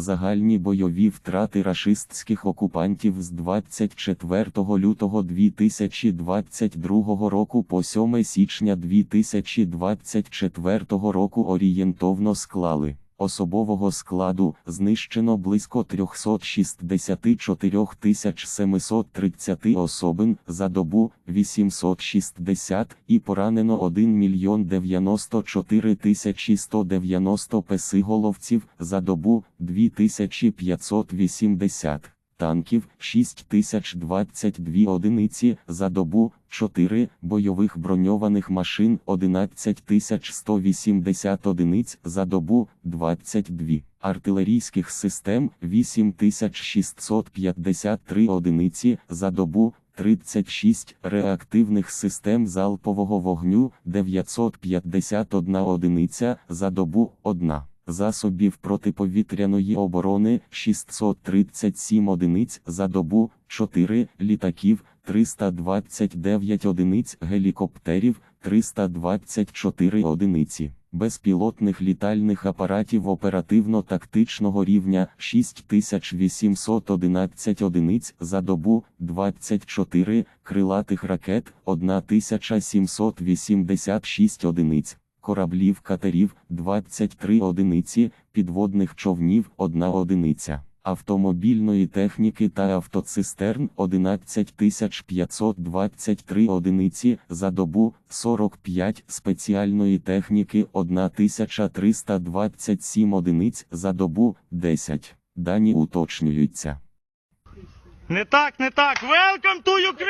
Загальні бойові втрати рашистських окупантів з 24 лютого 2022 року по 7 січня 2024 року орієнтовно склали. Особового складу знищено близько 364 730 особин за добу 860 і поранено 1 мільйон 94 190 песиголовців за добу 2580 танків 6022 одиниці за добу, 4 бойових броньованих машин 11180 одиниць за добу, 22 артилерійських систем 8653 одиниці за добу, 36 реактивних систем залпового вогню 951 одиниця за добу 1. Засобів протиповітряної оборони 637 одиниць за добу, 4 літаків, 329 одиниць гелікоптерів, 324 одиниці. Безпілотних літальних апаратів оперативно-тактичного рівня 6811 одиниць за добу, 24 крилатих ракет 1786 одиниць кораблів катерів 23 одиниці, підводних човнів 1 одиниця, автомобільної техніки та автоцистерн 11523 одиниці за добу, 45 спеціальної техніки 1327 одиниць за добу, 10. Дані уточнюються. Не так, не так. Welcome to Ukraine!